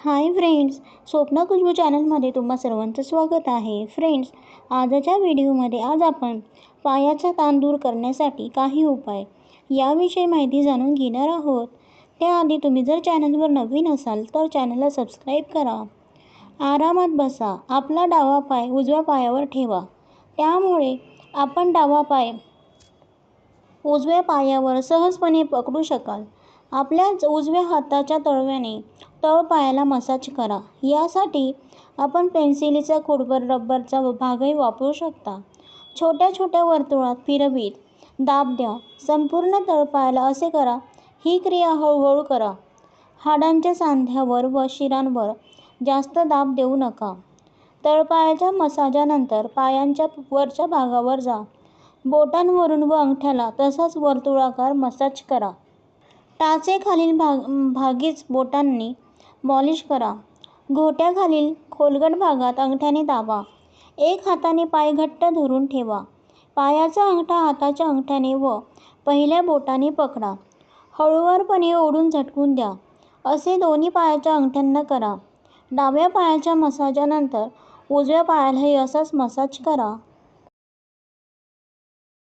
Hi friends स्वप्न खुशबू चॅनलमध्ये तुम्हा सर्वांचं स्वागत आहे. फ्रेंड्स आजच्या व्हिडिओमध्ये आज आपण पायाचा ताण दूर करण्यासाठी काही उपाय याविषयी माहिती जाणून घेणार आहोत. त्याआधी तुम्ही जर चॅनलवर नवीन असाल तर चॅनलला सबस्क्राईब करा. आरामात बसा. आपला डावा पाय उजव्या पायावर ठेवा. त्यामुळे आपण डावा पाय उजव्या पायावर सहजपणे पकडू शकाल. आपल्याच उजव्या हाताच्या तळव्याने तळपायाला मसाज करा. यासाठी आपण पेन्सिलीचा खोडवर रबरचा भागही वापरू शकता. छोट्या छोट्या वर्तुळात फिरवीत दाब द्या. संपूर्ण तळपायाला असे करा ही क्रिया हळूहळू करा. हाडांच्या सांध्यावर व शिरांवर जास्त दाब देऊ नका. तळपायाच्या मसाजानंतर पायांच्या वरच्या भागावर जा. बोटांवरून व अंगठ्याला तसाच वर्तुळाकार मसाज करा. टाचेखालील भाग भागीच बोटांनी मॉलिश करा. घोट्याखालील खोलगट भागात अंगठ्याने दाबा. एक हाताने पाय घट्ट धरून ठेवा. पायाचा अंगठा हाताच्या अंगठ्याने व पहिल्या बोटाने पकडा. हळूवारपणे ओढून झटकून द्या. असे दोन्ही पायाच्या अंगठ्यांना करा. डाव्या पायाच्या मसाजानंतर उजव्या पायालाही असाच मसाज करा.